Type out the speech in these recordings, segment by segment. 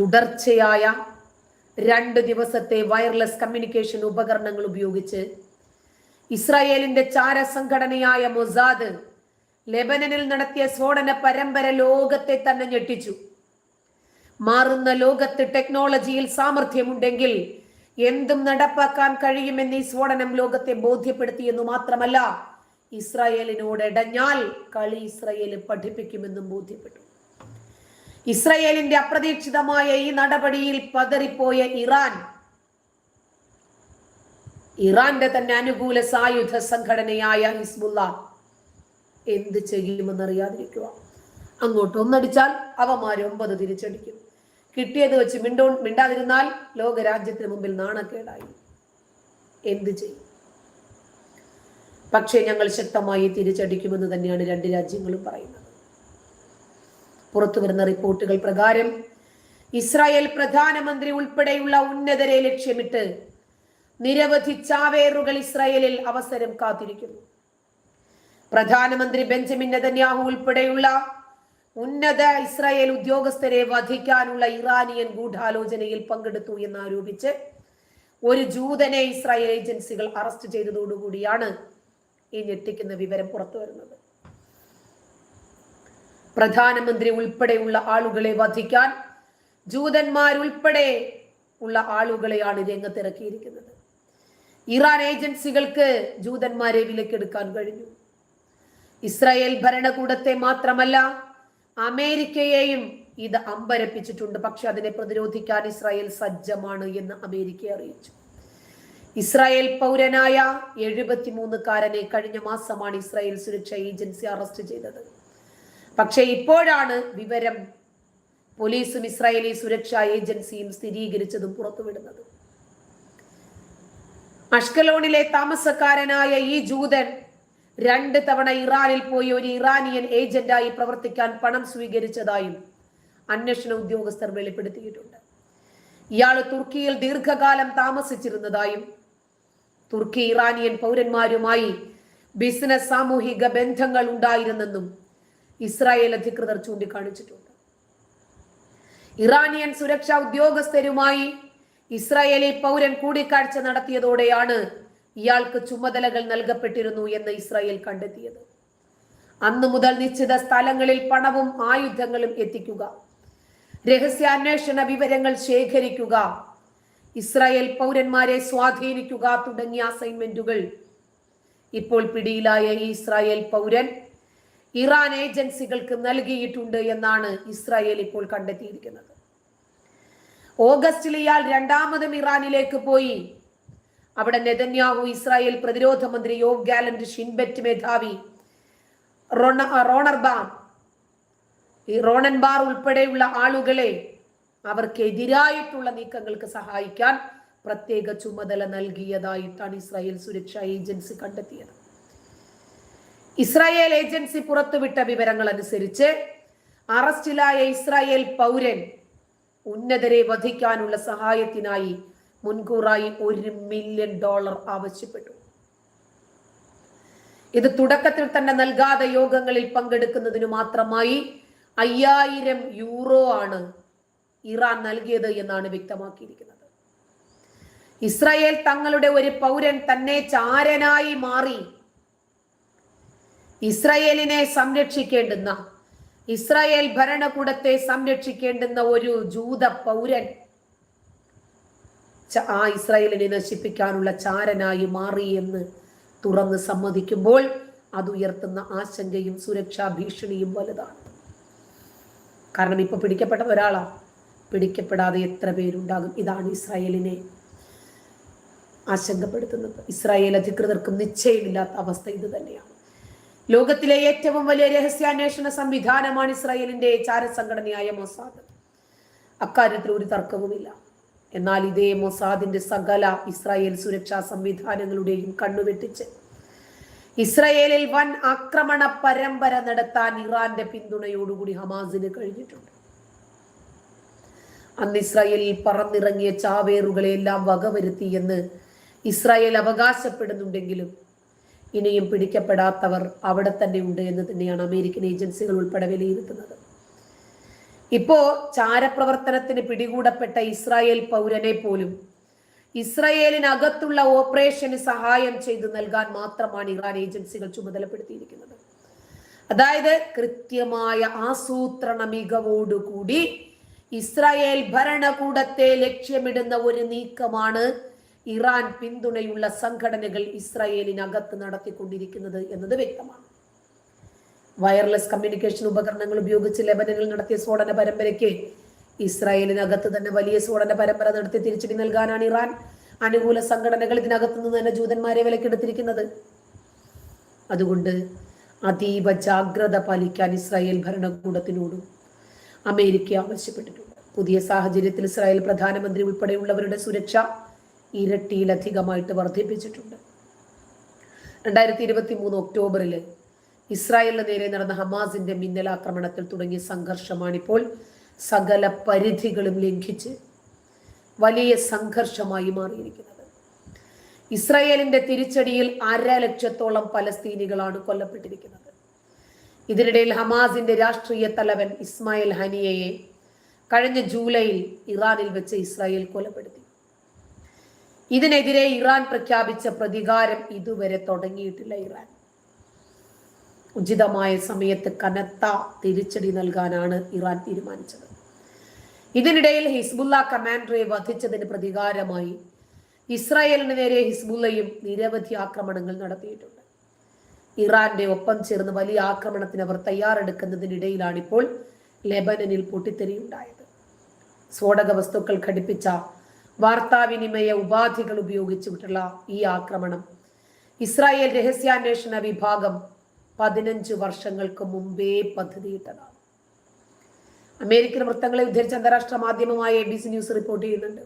തുടർച്ചയായ രണ്ട് ദിവസത്തെ വയർലെസ് കമ്മ്യൂണിക്കേഷൻ ഉപകരണങ്ങൾ ഉപയോഗിച്ച് ഇസ്രായേലിന്റെ ചാര സംഘടനയായ മൊസാദ് ലെബനനിൽ നടത്തിയ സ്ഫോടന പരമ്പര ലോകത്തെ തന്നെ ഞെട്ടിച്ചു. മാറുന്ന ലോകത്ത് ടെക്നോളജിയിൽ സാമർഥ്യമുണ്ടെങ്കിൽ എന്തും നടപ്പാക്കാൻ കഴിയുമെന്ന് ഈ സ്ഫോടനം ലോകത്തെ ബോധ്യപ്പെടുത്തിയെന്നു മാത്രമല്ല ഇസ്രായേലിനോട് ഇടഞ്ഞാൽ കളി ഇസ്രായേൽ പഠിപ്പിക്കുമെന്നും ബോധ്യപ്പെട്ടു. ഇസ്രായേലിന്റെ അപ്രതീക്ഷിതമായ ഈ നടപടിയിൽ പതറിപ്പോയ ഇറാൻ. ഇറാന്റെ തന്നെ അനുകൂല സായുധ സംഘടനയായ ഹിസ്ബുല്ല എന്ത് ചെയ്യുമെന്നറിയാതിരിക്കുക. അങ്ങോട്ട് ഒന്നടിച്ചാൽ അവമാർ ഒമ്പത് തിരിച്ചടിക്കും. കിട്ടിയത് വെച്ച് മിണ്ടോ മിണ്ടാതിരുന്നാൽ ലോകരാജ്യത്തിന് മുമ്പിൽ നാണക്കേടായി. എന്ത് ചെയ്യും? പക്ഷേ ഞങ്ങൾ ശക്തമായി തിരിച്ചടിക്കുമെന്ന് തന്നെയാണ് രണ്ട് രാജ്യങ്ങളും പറയുന്നത്. പുറത്തു വരുന്ന റിപ്പോർട്ടുകൾ പ്രകാരം ഇസ്രായേൽ പ്രധാനമന്ത്രി ഉൾപ്പെടെയുള്ള ഉന്നതരെ ലക്ഷ്യമിട്ട് നിരവധി ചാവേറുകൾ ഇസ്രായേലിൽ അവസരം കാത്തിരിക്കുന്നു. പ്രധാനമന്ത്രി ബെഞ്ചമിൻ നെതന്യാഹു ഉൾപ്പെടെയുള്ള ഉന്നത ഇസ്രായേൽ ഉദ്യോഗസ്ഥരെ വധിക്കാനുള്ള ഇറാനിയൻ ഗൂഢാലോചനയിൽ പങ്കെടുത്തു എന്നാരോപിച്ച് ഒരു ജൂതനെ ഇസ്രായേൽ ഏജൻസികൾ അറസ്റ്റ് ചെയ്തതോടുകൂടിയാണ് ഈ ഞെട്ടിക്കുന്ന വിവരം പുറത്തു വരുന്നത് പ്രധാനമന്ത്രി ഉൾപ്പെടെയുള്ള ആളുകളെ വധിക്കാൻ ജൂതന്മാരുൾപ്പെടെ ഉള്ള ആളുകളെയാണ് രംഗത്തിറക്കിയിരിക്കുന്നത്. ഇറാൻ ഏജൻസികൾക്ക് ജൂതന്മാരെ വിലക്കെടുക്കാൻ കഴിഞ്ഞു. ഇസ്രായേൽ ഭരണകൂടത്തെ മാത്രമല്ല അമേരിക്കയെയും ഇത് അമ്പരപ്പിച്ചിട്ടുണ്ട്. പക്ഷെ അതിനെ പ്രതിരോധിക്കാൻ ഇസ്രായേൽ സജ്ജമാണ് എന്ന് അമേരിക്ക അറിയിച്ചു. ഇസ്രായേൽ പൗരനായ എഴുപത്തിമൂന്നുകാരനെ കഴിഞ്ഞ മാസമാണ് ഇസ്രായേൽ സുരക്ഷാ ഏജൻസി അറസ്റ്റ് ചെയ്തത്. പക്ഷേ ഇപ്പോഴാണ് വിവരം പോലീസും ഇസ്രായേലി സുരക്ഷാ ഏജൻസിയും സ്ഥിരീകരിച്ചതും പുറത്തുവിടുന്നത്. അഷ്കലോണിലെ താമസക്കാരനായ ഈ ജൂതൻ രണ്ട് തവണ ഇറാനിൽ പോയി ഒരു ഇറാനിയൻ ഏജന്റായി പ്രവർത്തിക്കാൻ പണം സ്വീകരിച്ചതായും അന്വേഷണ ഉദ്യോഗസ്ഥർ വെളിപ്പെടുത്തിയിട്ടുണ്ട്. ഇയാൾ തുർക്കിയിൽ ദീർഘകാലം താമസിച്ചിരുന്നതായും തുർക്കി ഇറാനിയൻ പൗരന്മാരുമായി ബിസിനസ് സാമൂഹിക ബന്ധങ്ങൾ ഉണ്ടായിരുന്നെന്നും ഇസ്രായേൽ അധികൃതർ ചൂണ്ടിക്കാണിച്ചിട്ടുണ്ട്. ഇറാനിയൻ സുരക്ഷാ ഉദ്യോഗസ്ഥരുമായി ഇസ്രായേലി പൗരൻ കൂടിക്കാഴ്ച നടത്തിയതോടെയാണ് ഇയാൾക്ക് ചുമതലകൾ നൽകപ്പെട്ടിരുന്നു എന്ന് ഇസ്രായേൽ കണ്ടെത്തിയത്. അന്നു മുതൽ നിശ്ചിത സ്ഥലങ്ങളിൽ പണവും ആയുധങ്ങളും എത്തിക്കുക രഹസ്യാന്വേഷണ വിവരങ്ങൾ ശേഖരിക്കുക ഇസ്രായേൽ പൗരന്മാരെ സ്വാധീനിക്കുക തുടങ്ങിയ അസൈൻമെന്റുകൾ ഇപ്പോൾ പിടിയിലായ ഈ ഇസ്രായേൽ പൗരൻ ഇറാൻ ഏജൻസികൾക്ക് നൽകിയിട്ടുണ്ട് എന്നാണ് ഇസ്രായേൽ ഇപ്പോൾ കണ്ടെത്തിയിരിക്കുന്നത്. ഓഗസ്റ്റിൽ ഇയാൾ രണ്ടാമതും ഇറാനിലേക്ക് പോയി. അവിടെ നെതന്യാഹു ഇസ്രായേൽ പ്രതിരോധ മന്ത്രി യോഗ് ഗാലന്റ് ഷിൻബെറ്റ് മേധാവി റോണ റോണർബാം ഈ റോണൻബാർ ഉൾപ്പെടെയുള്ള ആളുകളെ അവർക്കെതിരായിട്ടുള്ള നീക്കങ്ങൾക്ക് സഹായിക്കാൻ പ്രത്യേക ചുമതല നൽകിയതായിട്ടാണ് ഇസ്രായേൽ സുരക്ഷാ ഏജൻസി കണ്ടെത്തിയത്. ഇസ്രായേൽ ഏജൻസി പുറത്തുവിട്ട വിവരങ്ങൾ അനുസരിച്ച് അറസ്റ്റിലായ ഇസ്രായേൽ പൗരൻ ഉന്നതരെ വധിക്കാനുള്ള സഹായത്തിനായി മുൻകൂറായി ഒരു മില്യൺ ഡോളർ ആവശ്യപ്പെട്ടു. ഇത് തുടക്കത്തിൽ തന്നെ നൽകാതെ യോഗങ്ങളിൽ പങ്കെടുക്കുന്നതിനു മാത്രമായി അയ്യായിരം യൂറോ ആണ് ഇറാൻ നൽകിയത് എന്നാണ് വ്യക്തമാക്കിയിരിക്കുന്നത്. ഇസ്രായേൽ തങ്ങളുടെ ഒരു പൗരൻ തന്നെ ചാരനായി മാറി ഇസ്രായേലിനെ സംരക്ഷിക്കേണ്ടുന്ന ഇസ്രായേൽ ഭരണകൂടത്തെ സംരക്ഷിക്കേണ്ടുന്ന ഒരു ജൂത പൗരൻ ആ ഇസ്രായേലിനെ നശിപ്പിക്കാനുള്ള ചാരനായി മാറി എന്ന് തുറന്ന് സമ്മതിക്കുമ്പോൾ അത് ഉയർത്തുന്ന ആശങ്കയും സുരക്ഷാ ഭീഷണിയും വലുതാണ്. കാരണം ഇപ്പൊ പിടിക്കപ്പെട്ട ഒരാളാ. പിടിക്കപ്പെടാതെ എത്ര പേരുണ്ടാകും? ഇതാണ് ഇസ്രായേലിനെ ആശങ്കപ്പെടുത്തുന്നത്. ഇസ്രായേൽ അധികൃതർക്കും നിശ്ചയമില്ലാത്ത അവസ്ഥ ഇത് തന്നെയാണ്. ലോകത്തിലെ ഏറ്റവും വലിയ രഹസ്യാന്വേഷണ സംവിധാനമാണ് ഇസ്രായേലിന്റെ ചാരസംഘടനയായ മൊസാദ്. അക്കാര്യത്തിൽ ഒരു തർക്കവുമില്ല. എന്നാൽ ഇതേ മൊസാദിന്റെ സകല ഇസ്രായേൽ സുരക്ഷാ സംവിധാനങ്ങളുടെയും കണ്ണുവെട്ടിച്ച് ഇസ്രായേലിൽ വൻ ആക്രമണ പരമ്പര നടത്താൻ ഇറാന്റെ പിന്തുണയോടുകൂടി ഹമാസിന് കഴിഞ്ഞിട്ടുണ്ട്. അന്ന് ഇസ്രായേലിൽ പറന്നിറങ്ങിയ ചാവേറുകളെല്ലാം വകവരുത്തി എന്ന് ഇസ്രായേൽ അവകാശപ്പെടുന്നുണ്ടെങ്കിലും ഇനിയും പിടിക്കപ്പെടാത്തവർ അവിടെ തന്നെ ഉണ്ട് എന്ന് തന്നെയാണ് അമേരിക്കൻ ഏജൻസികൾ ഉൾപ്പെടെ വിലയിരുത്തുന്നത്. ഇപ്പോ ചാരപ്രവർത്തനത്തിന് പിടികൂടപ്പെട്ട ഇസ്രായേൽ പൗരനെ പോലും ഇസ്രായേലിനകത്തുള്ള ഓപ്പറേഷന് സഹായം ചെയ്തു നൽകാൻ മാത്രമാണ് ഇറാൻ ഏജൻസികൾ ചുമതലപ്പെടുത്തിയിരിക്കുന്നത്. അതായത് കൃത്യമായ ആസൂത്രണ മികവോടുകൂടി ഇസ്രായേൽ ഭരണകൂടത്തെ ലക്ഷ്യമിടുന്ന ഒരു നീക്കമാണ് ഇറാൻ പിന്തുണയുള്ള സംഘടനകൾ ഇസ്രായേലിനകത്ത് നടത്തിക്കൊണ്ടിരിക്കുന്നത് എന്നത് വ്യക്തമാണ്. വയർലെസ് കമ്മ്യൂണിക്കേഷൻ ഉപകരണങ്ങൾ ഉപയോഗിച്ച് ലെബനനിൽ നടത്തിയ സ്ഫോടന പരമ്പരയ്ക്ക് ഇസ്രായേലിനകത്ത് തന്നെ വലിയ സ്ഫോടന പരമ്പര നടത്തി തിരിച്ചടി നൽകാനാണ് ഇറാൻ. അനുകൂല സംഘടനകൾ ഇതിനകത്ത് നിന്ന് തന്നെ ജൂതന്മാരെ വിലക്കെടുത്തിരിക്കുന്നത്. അതുകൊണ്ട് അതീവ ജാഗ്രത പാലിക്കാൻ ഇസ്രായേൽ ഭരണകൂടത്തിനോടും അമേരിക്ക ആവശ്യപ്പെട്ടിട്ടുണ്ട്. പുതിയ സാഹചര്യത്തിൽ ഇസ്രായേൽ പ്രധാനമന്ത്രി ഉൾപ്പെടെയുള്ളവരുടെ സുരക്ഷ ഇരട്ടിയിലധികമായിട്ട് വർദ്ധിപ്പിച്ചിട്ടുണ്ട്. രണ്ടായിരത്തി ഇരുപത്തി മൂന്ന് ഒക്ടോബറിൽ ഇസ്രായേലിന് നേരെ നടന്ന ഹമാസിന്റെ മിന്നലാക്രമണത്തിൽ തുടങ്ങിയ സംഘർഷമാണിപ്പോൾ സകല പരിധികളും ലംഘിച്ച് വലിയ സംഘർഷമായി മാറിയിരിക്കുന്നത്. ഇസ്രായേലിന്റെ തിരിച്ചടിയിൽ അര ലക്ഷത്തോളം പലസ്തീനികളാണ് കൊല്ലപ്പെട്ടിരിക്കുന്നത്. ഇതിനിടയിൽ ഹമാസിന്റെ രാഷ്ട്രീയ തലവൻ ഇസ്മായിൽ ഹനിയയെ കഴിഞ്ഞ ജൂലൈയിൽ ഇറാനിൽ വെച്ച് ഇസ്രായേൽ കൊലപ്പെടുത്തി. ഇതിനെതിരെ ഇറാൻ പ്രഖ്യാപിച്ച പ്രതികാരം ഇതുവരെ തുടങ്ങിയിട്ടില്ല ഇറാൻ. ഉചിതമായ സമയത്ത് കനത്ത തിരിച്ചടി നൽകാനാണ് ഇറാൻ തീരുമാനിച്ചത്. ഇതിനിടയിൽ ഹിസ്ബുല്ല കമാൻഡറെ വധിച്ചതിന് പ്രതികാരമായി ഇസ്രായേലിന് നേരെ ഹിസ്ബുല്ലയും നിരവധി ആക്രമണങ്ങൾ നടത്തിയിട്ടുണ്ട്. ഇറാന്റെ ഒപ്പം ചേർന്ന് വലിയ ആക്രമണത്തിന് അവർ തയ്യാറെടുക്കുന്നതിനിടയിലാണിപ്പോൾ ലെബനനിൽ പൊട്ടിത്തെറിയുണ്ടായത്. സ്ഫോടക വസ്തുക്കൾ ഘടിപ്പിച്ച വാർത്താവിനിമയ ഉപാധികൾ ഉപയോഗിച്ചിട്ടുള്ള ഈ ആക്രമണം. ഇസ്രായേൽ രഹസ്യാന്വേഷണ വിഭാഗം പതിനഞ്ച് വർഷങ്ങൾക്ക് മുമ്പേ പദ്ധതിയിട്ടതാണ്. അമേരിക്കൻ വൃത്തങ്ങളെ ഉദ്ധരിച്ച അന്താരാഷ്ട്ര മാധ്യമമായ A B C news report ചെയ്യുന്നുണ്ട്.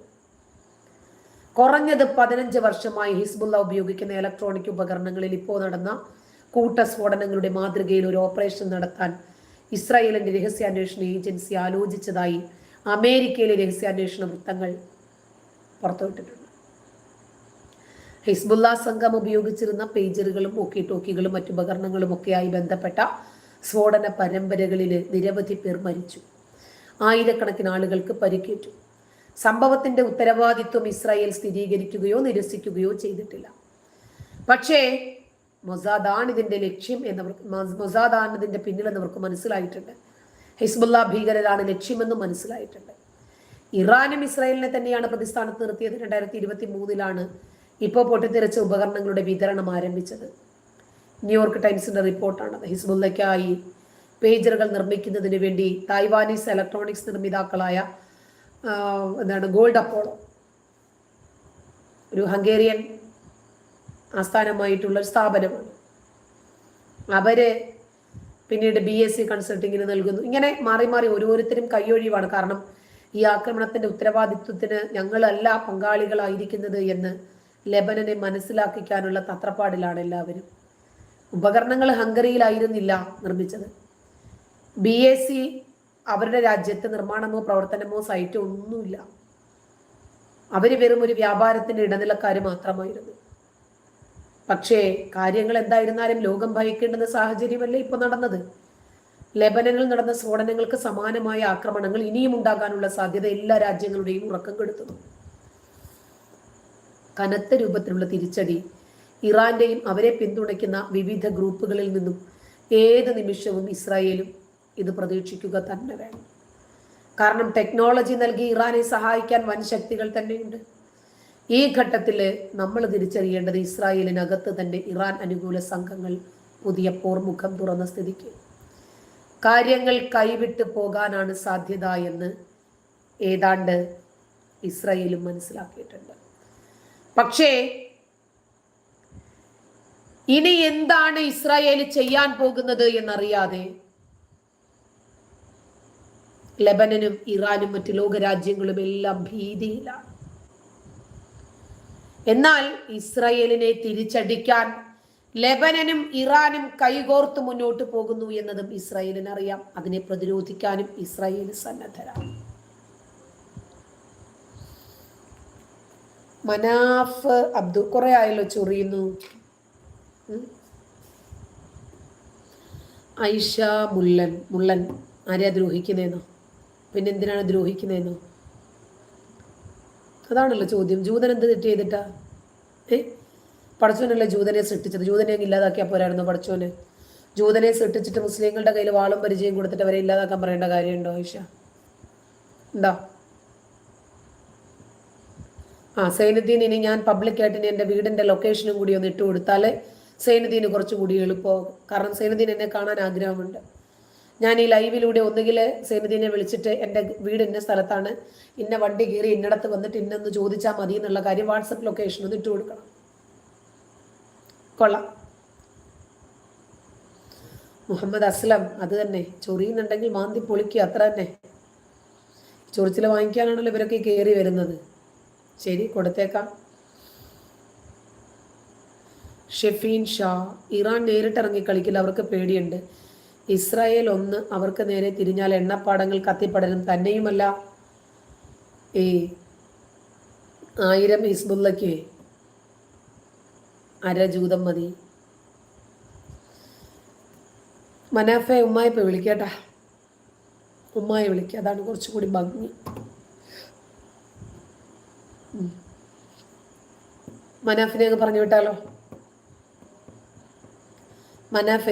കുറഞ്ഞത് പതിനഞ്ച് വർഷമായി ഹിസ്ബുള്ള ഉപയോഗിക്കുന്ന ഇലക്ട്രോണിക് ഉപകരണങ്ങളിൽ ഇപ്പോൾ നടന്ന കൂട്ടസ്ഫോടനങ്ങളുടെ മാതൃകയിൽ ഒരു ഓപ്പറേഷൻ നടത്താൻ ഇസ്രായേലിന്റെ രഹസ്യാന്വേഷണ ഏജൻസി ആലോചിച്ചതായി അമേരിക്കയിലെ രഹസ്യാന്വേഷണ വൃത്തങ്ങൾ പുറത്തുവിട്ടിട്ടുണ്ട്. ഹിസ്ബുല്ല സംഘം ഉപയോഗിച്ചിരുന്ന പേജറുകളും ഓക്കി ടോക്കികളും മറ്റുപകരണങ്ങളും ഒക്കെയായി ബന്ധപ്പെട്ട സ്ഫോടന പരമ്പരകളിൽ നിരവധി പേർ മരിച്ചു. ആയിരക്കണക്കിന് ആളുകൾക്ക് പരിക്കേറ്റു. സംഭവത്തിന്റെ ഉത്തരവാദിത്വം ഇസ്രായേൽ സ്ഥിരീകരിക്കുകയോ നിരസിക്കുകയോ ചെയ്തിട്ടില്ല. പക്ഷേ മൊസാദാണ് ഇതിന്റെ ലക്ഷ്യം എന്നവർക്ക് മൊസാദാണ് ഇതിന്റെ പിന്നിലെന്നവർക്ക് മനസ്സിലായിട്ടുണ്ട്. ഹിസ്ബുല്ല ഭീകരരാണ് ലക്ഷ്യമെന്നും മനസ്സിലായിട്ടുണ്ട്. ഇറാനും ഇസ്രായേലിനെ തന്നെയാണ് പ്രതിസ്ഥാനത്ത് നിർത്തിയത്. രണ്ടായിരത്തി ഇരുപത്തി മൂന്നിലാണ് ഇപ്പോൾ പൊട്ടിത്തെറിച്ച ഉപകരണങ്ങളുടെ വിതരണം ആരംഭിച്ചത്. ന്യൂയോർക്ക് ടൈംസിന്റെ റിപ്പോർട്ടാണ്. ഹിസ്ബുല്ലയ്ക്കായി പേജറുകൾ നിർമ്മിക്കുന്നതിന് വേണ്ടി തായ്വാനീസ് ഇലക്ട്രോണിക്സ് നിർമ്മിതാക്കളായ എന്താണ് ഗോൾഡ് അപ്പോളോ ഒരു ഹംഗേറിയൻ ആസ്ഥാനമായിട്ടുള്ള ഒരു സ്ഥാപനമാണ്. അവർ പിന്നീട് ബി എസ് സി കൺസൾട്ടിങ്ങിന് നൽകുന്നു. ഇങ്ങനെ മാറി മാറി ഓരോരുത്തരും കൈയൊഴിവാണ്. കാരണം ഈ ആക്രമണത്തിന്റെ ഉത്തരവാദിത്വത്തിന് ഞങ്ങളല്ല പങ്കാളികളായിരിക്കുന്നത് എന്ന് ലെബനനെ മനസ്സിലാക്കിക്കാനുള്ള തത്രപ്പാടിലാണ് എല്ലാവരും. ഉപകരണങ്ങൾ ഹംഗറിയിലായിരുന്നില്ല നിർമ്മിച്ചത്. ബി എ സി അവരുടെ രാജ്യത്ത് നിർമ്മാണമോ പ്രവർത്തനമോ സൈറ്റോ ഒന്നുമില്ല. അവർ വെറും ഒരു വ്യാപാരത്തിന്റെ ഇടനിലക്കാർ മാത്രമായിരുന്നു. പക്ഷേ കാര്യങ്ങൾ എന്തായിരുന്നാലും ലോകം ഭയക്കേണ്ടുന്ന സാഹചര്യമല്ലേ ഇപ്പൊ നടന്നത്? ലെബനനിൽ നടന്ന സ്ഫോടനങ്ങൾക്ക് സമാനമായ ആക്രമണങ്ങൾ ഇനിയും ഉണ്ടാകാനുള്ള സാധ്യത എല്ലാ രാജ്യങ്ങളുടെയും ഉറക്കം കെടുത്തുന്നു. കനത്ത രൂപത്തിലുള്ള തിരിച്ചടി ഇറാന്റെയും അവരെ പിന്തുണയ്ക്കുന്ന വിവിധ ഗ്രൂപ്പുകളിൽ നിന്നും ഏത് നിമിഷവും ഇസ്രായേലും ഇത് പ്രതീക്ഷിക്കുക തന്നെ വേണം. കാരണം ടെക്നോളജി നൽകി ഇറാനെ സഹായിക്കാൻ വൻ ശക്തികൾ തന്നെയുണ്ട്. ഈ ഘട്ടത്തിൽ നമ്മൾ തിരിച്ചറിയേണ്ടത് ഇസ്രായേലിനകത്ത് തന്നെ ഇറാൻ അനുകൂല സംഘങ്ങൾ പുതിയ പോർമുഖം തുറന്ന സ്ഥിതിക്ക് കാര്യങ്ങൾ കൈവിട്ട് പോകാനാണ് സാധ്യത എന്ന് ഏതാണ്ട് ഇസ്രയേലും മനസ്സിലാക്കിയിട്ടുണ്ട്. പക്ഷേ ഇനി എന്താണ് ഇസ്രായേൽ ചെയ്യാൻ പോകുന്നത് എന്നറിയാതെ ലബനനും ഇറാനും മറ്റ് ലോകരാജ്യങ്ങളും എല്ലാം ഭീതിയിലാണ്. എന്നാൽ ഇസ്രയേലിനെ തിരിച്ചടിക്കാൻ ലെബനനും ഇറാനും കൈകോർത്ത് മുന്നോട്ട് പോകുന്നു എന്നതും ഇസ്രായേലിന് അറിയാം അതിനെ പ്രതിരോധിക്കാനും ഇസ്രായേൽ സന്നദ്ധരാണ്. മനാഫ് അബ്ദു കുറെ ആയല്ലോ ചൊറിയുന്നു. ഐഷ മുല്ലൻ മുള്ളൻ. ആരെയാ ദ്രോഹിക്കുന്നതെന്നോ പിന്നെ എന്തിനാണ് ദ്രോഹിക്കുന്നതെന്നോ അതാണല്ലോ ചോദ്യം. ജൂതൻ എന്ത് തെറ്റ് ചെയ്തിട്ടാ? ഏ? പടച്ചോനല്ലേ ജൂതനെ സൃഷ്ടിച്ചത്? ജൂതനെ ഇല്ലാതാക്കിയാൽ പോരായിരുന്നു പടച്ചോന്. ജൂതനെ സൃഷ്ടിച്ചിട്ട് മുസ്ലിങ്ങളുടെ കയ്യിൽ വാളും പരിചയം കൊടുത്തിട്ട് അവരെ ഇല്ലാതാക്കാൻ പറയേണ്ട കാര്യമുണ്ടോ ഐഷ എന്താ ആ സൈനുദ്ദീൻ ഇനി ഞാൻ പബ്ലിക്കായിട്ട് ഇനി എന്റെ വീടിന്റെ ലൊക്കേഷനും കൂടി ഒന്ന് ഇട്ട് കൊടുത്താൽ സൈനുദ്ദീന് കുറച്ചുകൂടി എളുപ്പമാകും കാരണം സൈനുദ്ദീൻ എന്നെ കാണാൻ ആഗ്രഹമുണ്ട്. ഞാൻ ഈ ലൈവിലൂടെ ഒന്നുകിൽ സൈനുദ്ദീനെ വിളിച്ചിട്ട് എന്റെ വീട് ഇന്ന സ്ഥലത്താണ് ഇന്ന വണ്ടി കയറി ഇന്നടത്ത് വന്നിട്ട് ഇന്നൊന്ന് ചോദിച്ചാൽ മതി എന്നുള്ള കാര്യം വാട്സപ്പ് ലൊക്കേഷൻ ഒന്ന് ഇട്ട് കൊടുക്കണം. കൊള്ളാം. മുഹമ്മദ് അസ്ലം അത് തന്നെ. ചൊറിയുന്നുണ്ടെങ്കിൽ മാന്തി പൊളിക്കുക അത്ര തന്നെ. ചൊറിച്ചിൽ വാങ്ങിക്കാനാണല്ലോ ഇവരൊക്കെ കയറി വരുന്നത്. ശരി കൊടുത്തേക്കാം. ഷെഫീൻ ഷാ ഇറാൻ നേരിട്ടിറങ്ങി കളിക്കില്ല അവർക്ക് പേടിയുണ്ട്. ഇസ്രായേൽ ഒന്ന് അവർക്ക് നേരെ തിരിഞ്ഞാൽ എണ്ണപ്പാടങ്ങൾ കത്തിപ്പടരും. തന്നെയുമല്ല. ഈ ആയിരം ഹിസ്ബുള്ളയ്ക്ക് അരജൂതം മതി? മനാഫെ ഉമ്മായിപ്പോ വിളിക്കട്ടാ. ഉമ്മായി വിളിക്കുക അതാണ് കുറച്ചുകൂടി ഭംഗി. മനാഫിനെ അങ്ങ് പറഞ്ഞു വിട്ടാലോ? മനാഫ്